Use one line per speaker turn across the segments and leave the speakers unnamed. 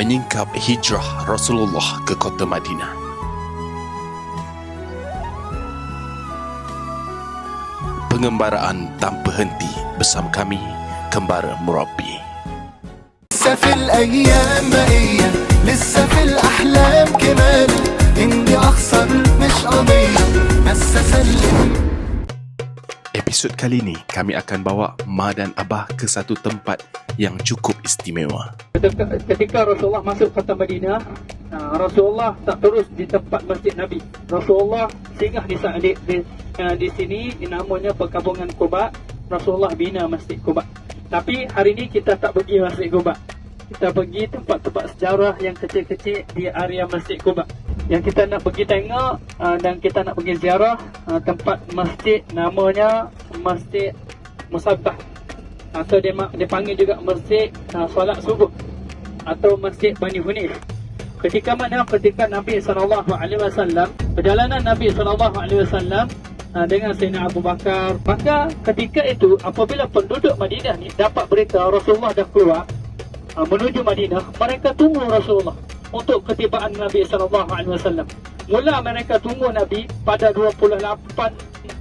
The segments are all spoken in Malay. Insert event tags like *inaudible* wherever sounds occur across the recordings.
menyingkap hijrah Rasulullah ke kota Madinah. Pengembaraan tanpa henti bersama kami, Kembara Murabi.
لسه في الايام بقية لسه في الاحلام كمان اني اخسر مش قضية بس اسلم
Episod kali ini kami akan bawa Ma dan Abah ke satu tempat yang cukup istimewa.
Ketika, Rasulullah masuk kota Madinah, uh, Rasulullah tak terus di tempat masjid Nabi. Rasulullah singgah di di, di, uh, di sini namanya perkabungan Quba. Rasulullah bina masjid Quba. Tapi hari ini kita tak pergi masjid Quba. Kita pergi tempat-tempat sejarah yang kecil-kecil di area masjid Quba. Yang kita nak pergi tengok uh, dan kita nak pergi ziarah tempat masjid namanya Masjid Musabbah atau dia ma- dia panggil juga masjid uh, solat subuh atau masjid Bani Hunif. Ketika mana ketika Nabi sallallahu alaihi wasallam perjalanan Nabi sallallahu alaihi wasallam uh, dengan Sayyidina Abu Bakar, maka ketika itu apabila penduduk Madinah ni dapat berita Rasulullah dah keluar uh, menuju Madinah, mereka tunggu Rasulullah untuk ketibaan Nabi sallallahu alaihi wasallam. Mula mereka tunggu Nabi pada 28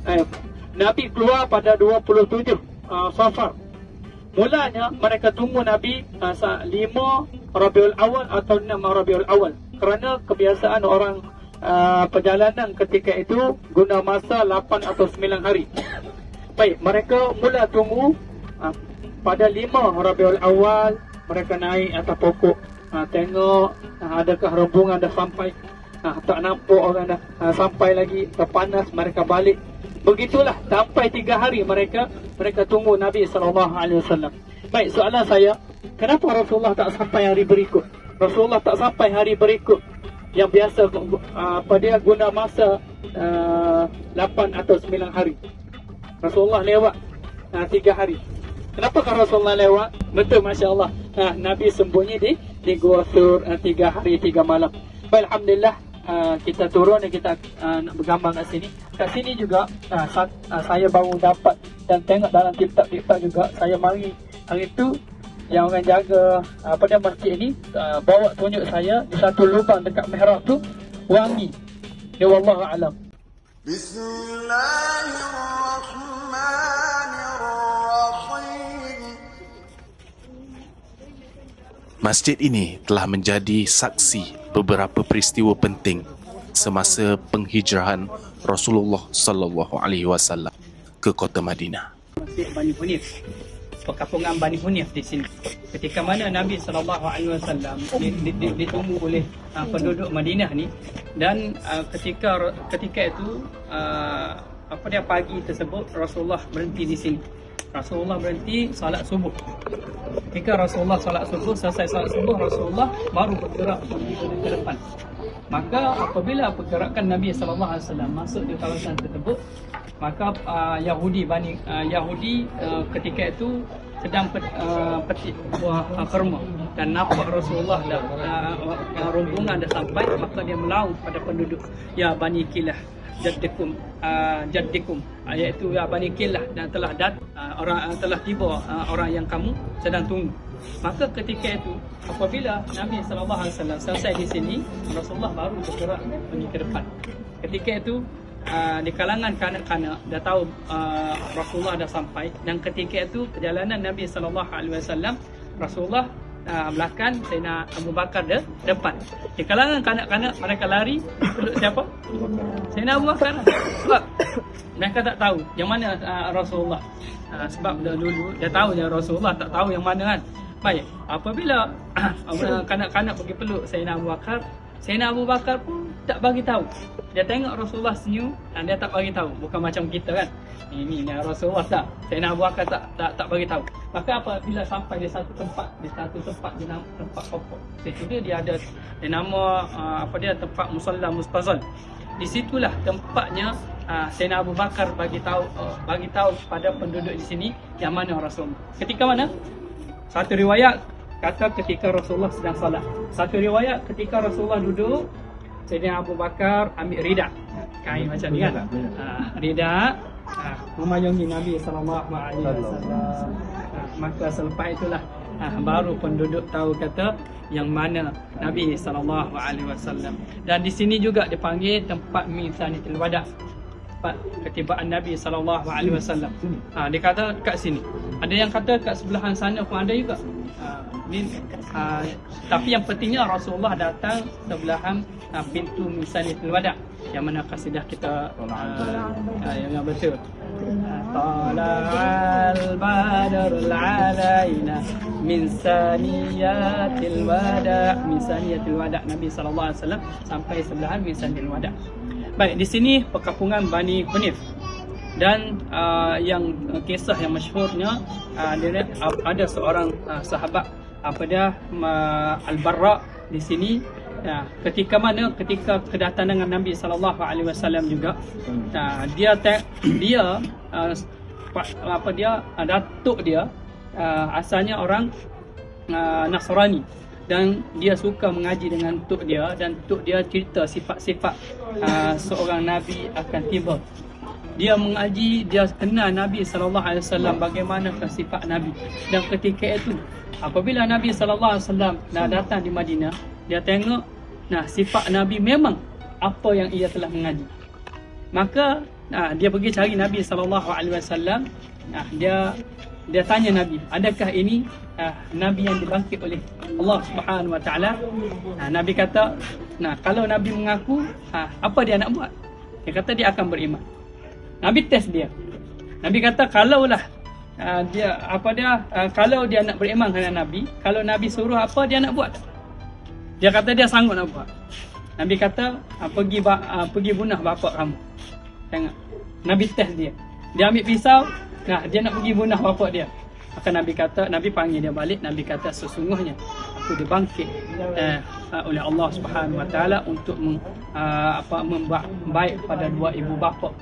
eh, Nabi keluar pada 27 uh, Safar. Mulanya mereka tunggu Nabi uh, sa- 5 Rabiul Awal atau 6 Rabiul Awal. Kerana kebiasaan orang uh, perjalanan ketika itu guna masa 8 atau 9 hari. Baik, mereka mula tunggu uh, pada 5 Rabiul Awal mereka naik atas pokok uh, tengok uh, adakah rombongan dah sampai. Uh, tak nampak orang dah uh, sampai lagi terpanas mereka balik Begitulah sampai tiga hari mereka mereka tunggu Nabi sallallahu alaihi wasallam. Baik, soalan saya, kenapa Rasulullah tak sampai hari berikut? Rasulullah tak sampai hari berikut yang biasa uh, apa dia guna masa uh, 8 atau 9 hari. Rasulullah lewat uh, 3 hari. Kenapa kan Rasulullah lewat? Betul masya-Allah. Uh, Nabi sembunyi di di Gua Sur uh, 3 hari 3 malam. Baik, alhamdulillah Ah, kita turun dan kita uh, nak bergambar kat sini. Kat sini juga uh, sa- uh, saya baru dapat dan tengok dalam tiktok-tiktok juga saya mari. Hari tu yang orang jaga apa dia masjid ni uh, bawa tunjuk saya di satu lubang dekat mihrab tu wangi. Ya Allah alam.
Bismillahirrahmanirrahim.
Masjid ini telah menjadi saksi beberapa peristiwa penting semasa penghijrahan Rasulullah sallallahu alaihi wasallam ke kota Madinah.
Bani Hunif. Perkampungan Bani Hunif di sini. Ketika mana Nabi sallallahu alaihi wasallam di- di- di- ditunggu oleh uh, penduduk Madinah ni dan uh, ketika ketika itu uh, apa dia pagi tersebut Rasulullah berhenti di sini. Rasulullah berhenti salat subuh. Ketika Rasulullah salat subuh selesai salat subuh Rasulullah baru bergerak ke depan. Maka apabila pergerakan Nabi wasallam masuk di kawasan tersebut, maka uh, Yahudi Bani uh, Yahudi uh, ketika itu sedang pet, uh, petik buah uh, kurma dan nampak Rasulullah dah uh, uh, rombongan dah sampai maka dia melaut pada penduduk ya Bani Kilah jaddikum uh, jaddikum uh, iaitu ya Bani Kilah dan telah dat uh, orang uh, telah tiba uh, orang yang kamu sedang tunggu. Maka ketika itu apabila Nabi sallallahu alaihi wasallam selesai di sini Rasulullah baru bergerak pergi ke depan. Ketika itu Uh, di kalangan kanak-kanak dah tahu uh, Rasulullah dah sampai. Dan ketika itu perjalanan Nabi sallallahu alaihi wasallam Rasulullah uh, belakang Sayyidina Abu Bakar de, depan. Di kalangan kanak-kanak mereka lari peluk siapa? Sayyidina Abu Bakar. Sebab mereka tak tahu yang mana uh, Rasulullah. Uh, sebab dah dulu dia tahu yang Rasulullah tak tahu yang mana kan. Baik, apabila *coughs* uh, kanak-kanak pergi peluk Sayyidina Abu Bakar, Sayyidina Abu Bakar pun tak bagi tahu. Dia tengok Rasulullah senyum dan dia tak bagi tahu. Bukan macam kita kan. Ini ni Rasulullah tak. Sayyidina Abu Bakar tak tak tak bagi tahu. Maka apabila sampai di satu tempat, di satu tempat di nama tempat pokok. Di situ dia ada dia nama uh, apa dia tempat musalla mustazal. Di situlah tempatnya uh, Sayyidina Abu Bakar bagi tahu uh, bagi tahu kepada penduduk di sini yang mana Rasulullah. Ketika mana? Satu riwayat kata ketika Rasulullah sedang salat. Satu riwayat ketika Rasulullah duduk Sayyidina Abu Bakar ambil rida. Kain macam ni kan. Ha, rida ha, memayungi Nabi sallallahu alaihi wasallam. Maka selepas itulah ah, baru penduduk tahu kata yang mana Nabi sallallahu alaihi wasallam. Dan di sini juga dipanggil tempat Mizanitul Wada. Tempat ketibaan Nabi sallallahu alaihi wasallam. Ha, dia kata kat sini. Ada yang kata kat sebelahan sana pun ada juga. Ha, ni, ha, tapi yang pentingnya Rasulullah datang sebelahan ha, pintu Mizanitul Wada yang mana kasidah kita uh, uh, yang, yang betul. Tala'al badarul alaina min saniyatil wada min saniyatil wada. Nabi sallallahu alaihi wasallam sampai sebelahan min saniyatil wada. Baik, di sini perkampungan Bani Hunif. Dan uh, yang uh, kisah yang masyhurnya uh, dia uh, ada seorang uh, sahabat. Apa dia? Uh, Al-Barra di sini Ya, ketika mana? Ketika kedatangan Nabi sallallahu alaihi wasallam juga. Nah, dia te- dia uh, pa- apa dia? Uh, datuk dia uh, asalnya orang uh, Nasrani. Dan dia suka mengaji dengan tok dia dan tok dia cerita sifat-sifat uh, seorang nabi akan tiba. Dia mengaji dia kenal Nabi sallallahu alaihi wasallam bagaimana sifat Nabi. Dan ketika itu apabila Nabi sallallahu alaihi wasallam dah datang di Madinah dia tengok nah sifat Nabi memang apa yang ia telah mengaji. Maka nah, dia pergi cari Nabi sallallahu alaihi wasallam. Nah dia dia tanya Nabi adakah ini ah, Nabi yang dibangkit oleh Allah Subhanahu wa taala? Nah, Nabi kata nah kalau Nabi mengaku ah, apa dia nak buat? Dia kata dia akan beriman. Nabi test dia. Nabi kata kalaulah uh, dia apa dia uh, kalau dia nak beriman dengan Nabi, kalau Nabi suruh apa dia nak buat? Dia kata dia sanggup nak buat. Nabi kata uh, pergi ba, uh, pergi bunuh bapa kamu. Tengok. Nabi test dia. Dia ambil pisau, nah dia nak pergi bunuh bapa dia. Maka Nabi kata, Nabi panggil dia balik, Nabi kata sesungguhnya aku dibangkit uh, uh, oleh Allah Subhanahu Wa Taala untuk meng, uh, apa membuat baik pada dua ibu bapa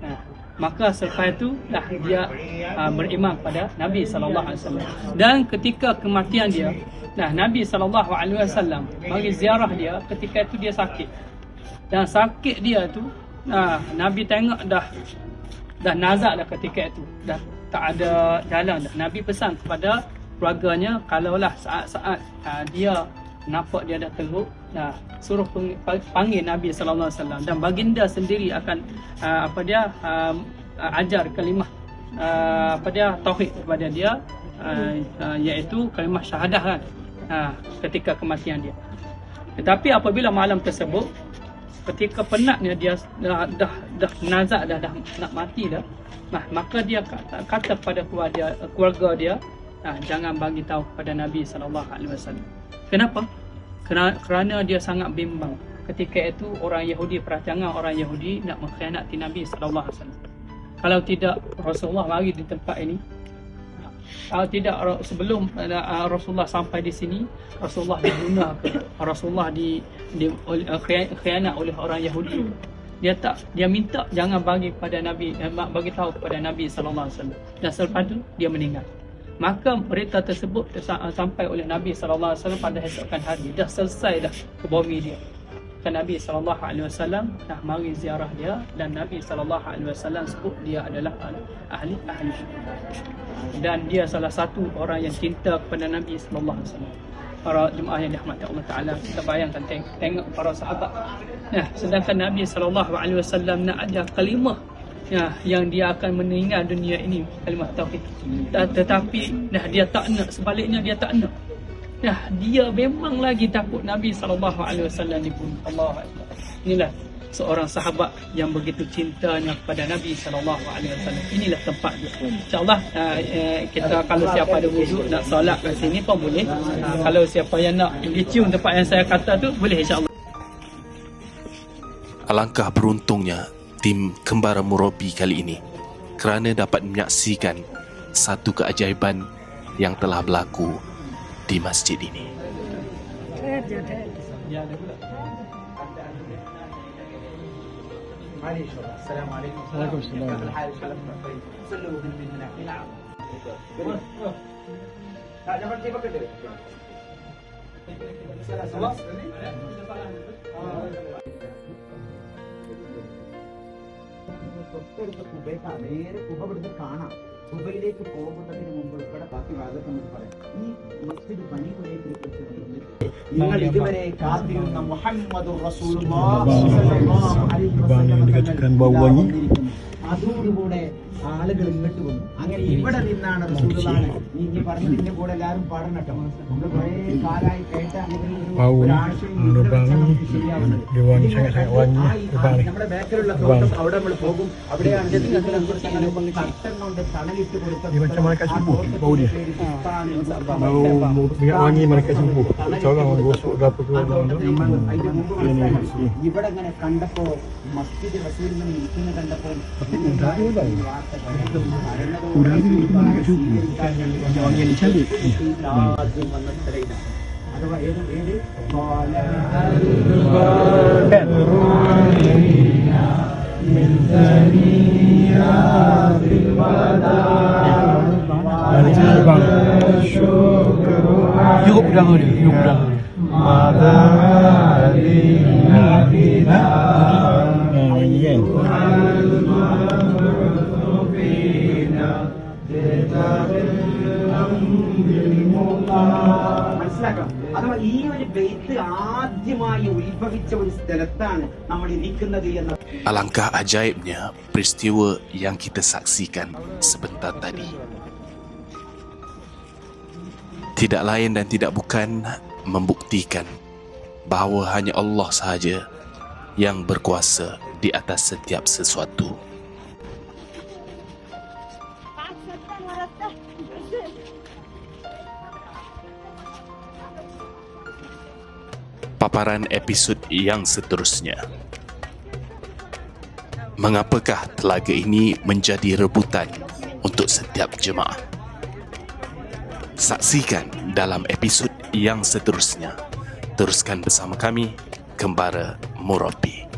Nah, maka selepas itu dah dia uh, beriman pada Nabi sallallahu alaihi wasallam. Dan ketika kematian dia, nah Nabi wasallam bagi ziarah dia ketika itu dia sakit. Dan sakit dia tu nah, Nabi tengok dah dah nazak dah ketika itu. Dah tak ada jalan dah. Nabi pesan kepada keluarganya kalaulah saat-saat uh, dia nampak dia dah teruk nah suruh panggil Nabi sallallahu alaihi wasallam dan baginda sendiri akan uh, apa dia uh, ajar kalimah uh, apa dia tauhid kepada dia uh, uh, iaitu kalimah syahadah kan uh, ketika kematian dia. Tetapi apabila malam tersebut ketika penatnya dia dah dah dah nazak dah dah nak mati dah nah maka dia kata, kata pada keluarga keluarga dia nah, jangan bagi tahu kepada Nabi sallallahu alaihi wasallam. Kenapa? Kerana, kerana dia sangat bimbang. Ketika itu orang Yahudi perancangan orang Yahudi nak mengkhianati Nabi sallallahu alaihi wasallam. Kalau tidak Rasulullah mari di tempat ini kalau tidak sebelum uh, Rasulullah sampai di sini Rasulullah ke *coughs* Rasulullah di, di uh, khia- khianat oleh orang Yahudi. Dia tak dia minta jangan bagi pada Nabi eh, bagi tahu kepada Nabi sallallahu alaihi wasallam. Dan selepas itu dia meninggal. Maka berita tersebut sampai oleh Nabi sallallahu alaihi wasallam pada esokan hari. Dah selesai dah ke bumi dia kan Nabi sallallahu alaihi wasallam dah mari ziarah dia dan Nabi sallallahu alaihi wasallam sebut dia adalah ahli ahli dan dia salah satu orang yang cinta kepada Nabi sallallahu alaihi wasallam. Para jemaah yang dirahmati Allah Taala kita bayangkan teng- tengok para sahabat. Ya sedangkan Nabi sallallahu alaihi wasallam nak ajar kalimah ya yang dia akan meninggal dunia ini kalimah tauhid. Dan tetapi dah dia tak nak sebaliknya dia tak nak ya dia memang lagi takut Nabi alaihi wasallam dibunuh Allah inilah seorang sahabat yang begitu cintanya kepada Nabi sallallahu alaihi wasallam. Inilah tempat dia. Insyaallah uh, kita kalau siapa ada wuduk nak solat kat sini pun boleh. Uh, kalau siapa yang nak pergi cium tempat yang saya kata tu boleh insyaallah.
Alangkah beruntungnya tim Kembara Murabi kali ini kerana dapat menyaksikan satu keajaiban yang telah berlaku di masjid ini.
Tak dapat dia pakai ദുബൈയിലേക്ക് പോകുന്നതിന് മുമ്പ് ഉൾപ്പെടെ ബാക്കി ഭാഗത്ത് നമുക്ക് പറയാം. ഈ മസ്ജിദ് പണി കുറിച്ച് നിങ്ങൾ ഇതുവരെ കാത്തിരുന്ന മുഹമ്മദ് അതോടുകൂടെ ആളുകൾ ഇങ്ങോട്ട് വന്നു അങ്ങനെ ഇവിടെ നിന്നാണ് റസൂലുള്ളാഹി നീ ഇനി പറഞ്ഞതിന്റെ കൂടെ എല്ലാവരും പാടണട്ടോ നമ്മൾ കുറെ കാലായി കേട്ട അവിടെ നമ്മൾ പോകും അവിടെയാണ് കൊടുത്ത ഇവിടെ ഇങ്ങനെ കണ്ടപ്പോ മസ്ജിദ് റസൂൽ ഇങ്ങനെ കണ്ടപ്പോൾ ആദ്യം വന്ന അഥവാ
മാതാ
മനസ്സിലാക്കാം അഥവാ ഈ ഒരു ബെയ്ത്ത് ആദ്യമായി ഉത്ഭവിച്ച ഒരു സ്ഥലത്താണ് നമ്മൾ ഇരിക്കുന്നത് എന്ന
Alangkah ajaibnya peristiwa yang kita saksikan sebentar tadi. Tidak lain dan tidak bukan membuktikan bahawa hanya Allah sahaja yang berkuasa di atas setiap sesuatu. Paparan episod yang seterusnya. Mengapakah telaga ini menjadi rebutan untuk setiap jemaah? Saksikan dalam episod yang seterusnya. Teruskan bersama kami, Kembara Murabi.